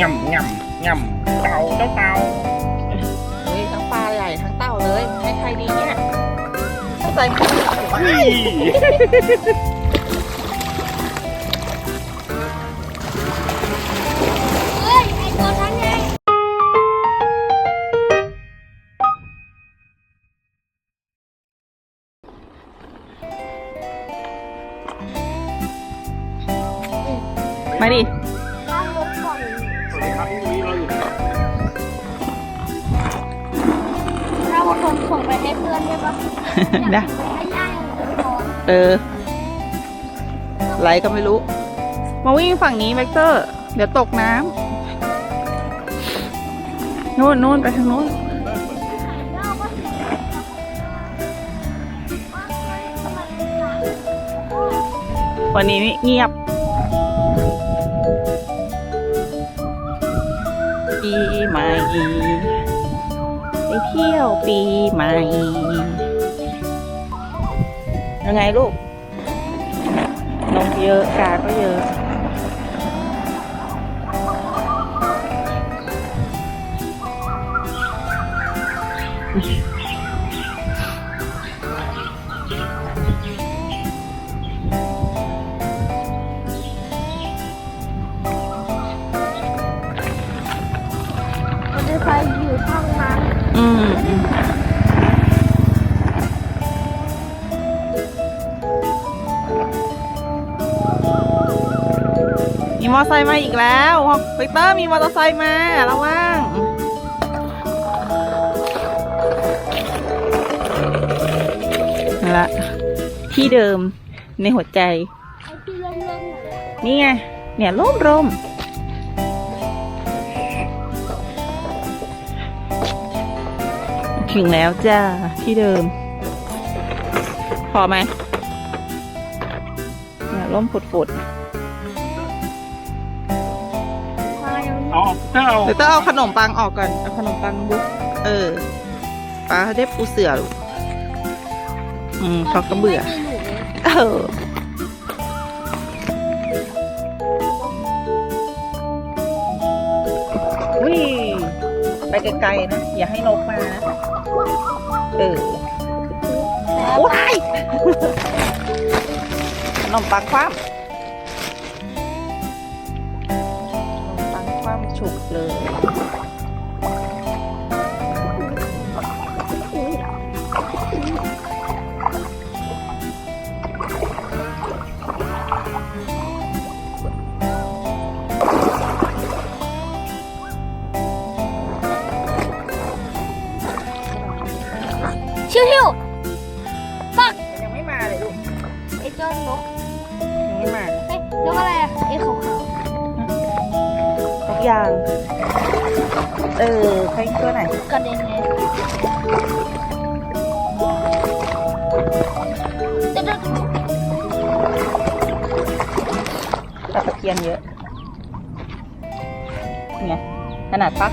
ง่ำง่ำง่ำเต่าเจ้าเต่าเฮ้ยทั้งปลาใหญ่ทั้งเต่าเลยให้ใครดีเนี่ยเข้าใจไหมอี้เฮ้ยไอตัวนั้นไงมาดิ เราส่งส่งไปให้เพื่อนได้ปะได้ให้ย่าอย่างก่อนเออไรก็ไม่รู้ มาวิ่งฝั่งนี้แม็กเตอร์ เดี๋ยวตกน้ำนู่นนู่นไปทางนู้นวันนี้เงียบปีใหม่ ไปเที่ยวปีใหม่ยังไงลูกนมเยอะกาก็เยอะอ มีมอไซค์มาอีกแล้ววิกเตอร์มีมอเตอร์ไซค์มาระวังนั่นละที่เดิมในหัวใจ นี่ไง เนี่ยร่มร่มถึงแล้วจ้า ที่เดิม พอไหมเนี่ยร่มฝุดฝุ อ๋อเจ้าเดี๋ยวต้องเอาขนมปังออกก่อนเอาขนมปังบุ๊กเออป้าได้ปูเสือลูกอืมเขาก็เบื่อ เออวิไปไกลๆนะ อย่าให้นกมานะ เออว้ายขนมปังคว่ำ ฉุกเลยชิ เออใครตัวไหนๆกระเด็นไงเดี๋ยวปลาตะเพียนเยอะเนี่ยขนาดปะ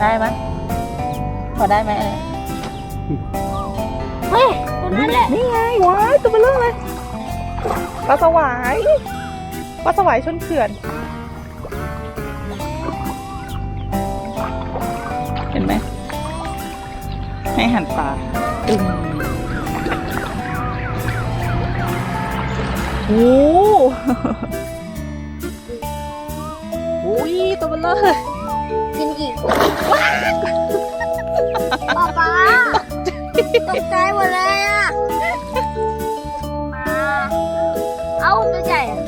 ได้ไหมพอได้ไหมอันเนี้ยๆเฮ้ยตัวนั้นแหละ นี่ไงว้ายตัวเบลเลอร์เลยปลาสวายปลาสวายชนเขื่อน ให้หันปลาตึงโอ้โหตัวเบลเลอร์กินกี่ตัวป๊าป๊าตกใจหมดเลยอะมาเอ้าตัวใหญ่อะ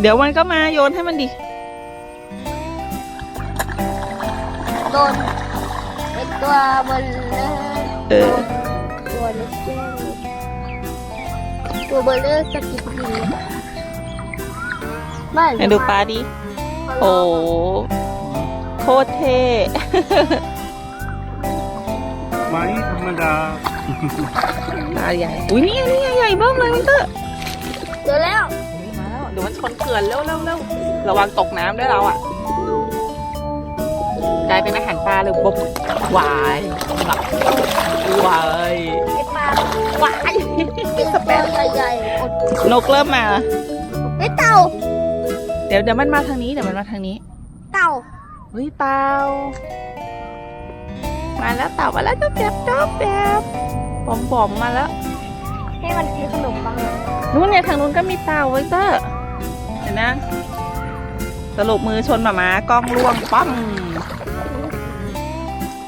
เดี๋ยวมันก็มาโยนให้มันดิ โดน ตัวบนเลอร์เออ ตัวเล็กแก้วตัวเบลเลอร์สกิปดีไม่ไหนดูปลาดิ โอ้โคตรเท่ ไม้ธรรมดา ปลาใหญ่ อุ้ยนี่ไงนี่ไงใหญ่เบ้างเลยวินเตอร์เจอแล้ว มาแล้วเดี๋ยวมันชนเขื่อนเร็วเร็วเร็วระวังตกน้ำด้วยเราอะ กลายเป็นอาหารปลาเลยบบวายหลับวายไอปลาวายเป็นตัวใหญ่ๆอดนกเริ่มมาไอเต่า เดี๋ยวเดี๋ยวมันมาทางนี้เดี๋ยวมันมาทางนี้ เต่าเฮ้ยเต่า มาแล้วเต่ามาแล้วจ๊อบแจ๊บจ๊อบแจ๊บปอมปอมๆมาแล้ว ให้มันกินขนมปังหน่อยนู้นเนี่ยทางนู้นก็มีเต่าไว้เตอร์เห็นนะสรุปมือชนหมามากล้องล่วงปั้ง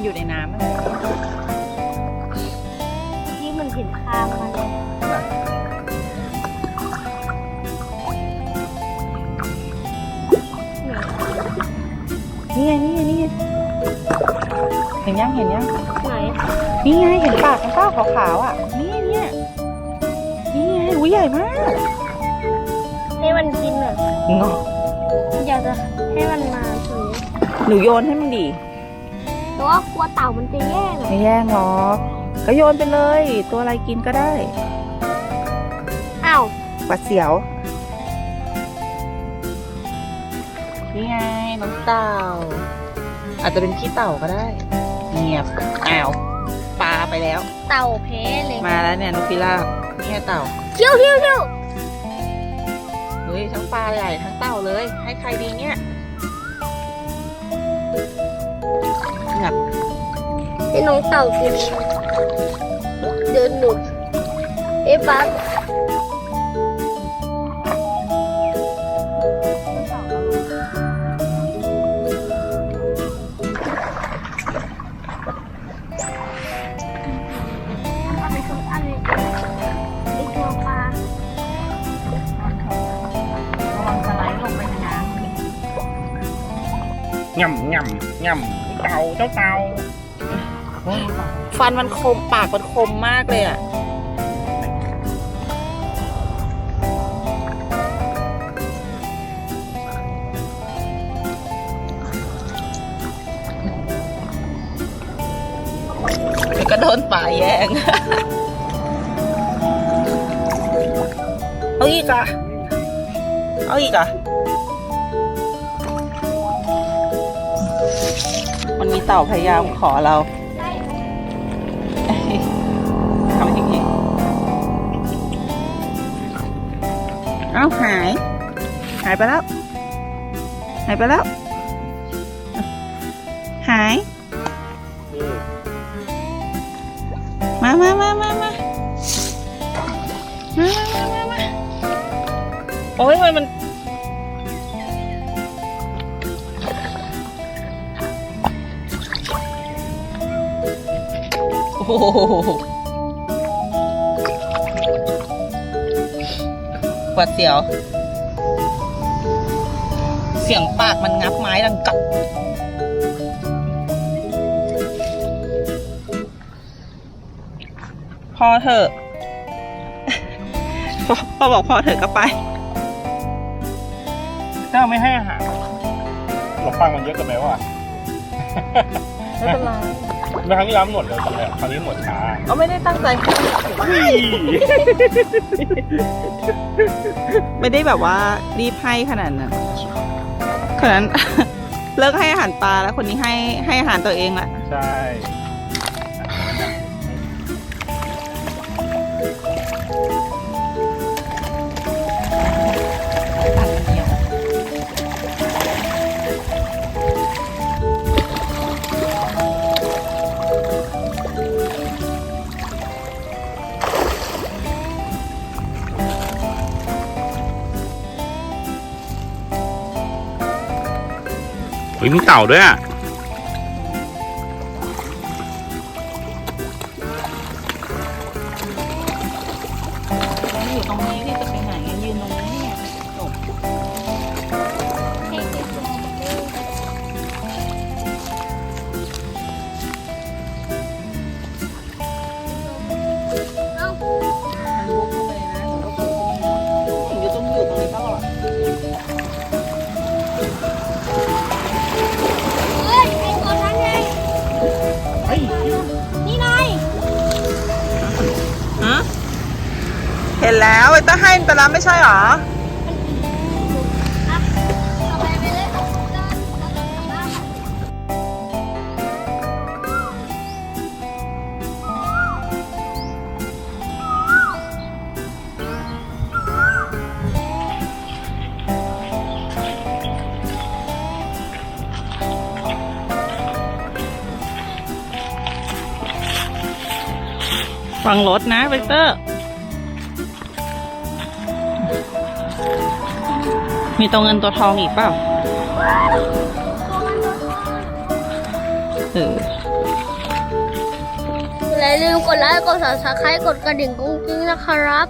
อยู่ในน้ำอะที่มันเห็นคางมันเลยนี่ไงนี่ไงนี่ไงเห็นยังเห็นยังไหนนี่ไงเห็นปากมันเป้าขาวๆอะ นี่เนี่ยนี่ไงหูใหญ่มากให้มันกินหน่อยงออยากจะให้มันมาถึงหนูโยนให้มันดี แต่ว่ากลัวเต่ามันจะแย่งอะไม่แย่งหรอกก็โยนไปเลย ตัวอะไรกินก็ได้อ้าวหวัดเสียว นี่ไงน้องเต่า อาจจะเป็นพี่เต่าก็ได้ เงียบอ้าวปลาไปแล้ว เต่าแพ้เลยมาแล้วเนี่ยนกพิราบนี่ไงเต่าเที่ยวเที่ยวเที่ยวเฮ้ยทั้งปลาใหญ่ทั้งเต่าเลย ให้ใครดีเนี่ย หนักให้น้องเต่ากินเดินหนุกเอ๊ะบัสระวังสไลลงไปในน้ำ nhầm nhầm nhầm ต่าเจ้าเต่าำฟันมันคมปากมันคมมากเลยอะเดี๋ยวก็โดนป่าแย่งเอาอีกอะเอาอีกอะ มันมีเต่าพยายามขอเราทำอย่างนี้เอ้าหาย หายไปแล้ว หายไปแล้ว หาย มามามามามามามามามามาโอ้ยทำไมมัน หหวัดเสียว เสียงปากมันงับไม้ดังกัดพอเถอะพอพอบอกพอเถอะก็ไปเจ้าไม่ให้อาหารขนมปังมันเยอะเกินไปว่ะ ไม่เป็นไร เมื่อครั้งที่แล้วมันหมดเร็วจังเลยครั้งนี้หมดช้าเอาไม่ได้ตั้งใจให้ไม่ได้แบบว่ารีบให้ขนาดนั้นขนาดนั้น เลิกให้อาหารปลาแล้วคนนี้ให้ให้อาหารตัวเองละ ใช่ เฮ้ยมีเต่าด้วยอะอยู่ตรงนี้ที่จะไปไหน ห็นแล้วไอ้ต้าให้ไปแล้วไม่ใช่หรอฟังรถนะเวกเตอร์ มีตัวเงินตัวทองอีกเปล่าเอออย่าลืมกดไลค์กด subscribe กดกระดิ่งกุ้งกิ้งนะครับ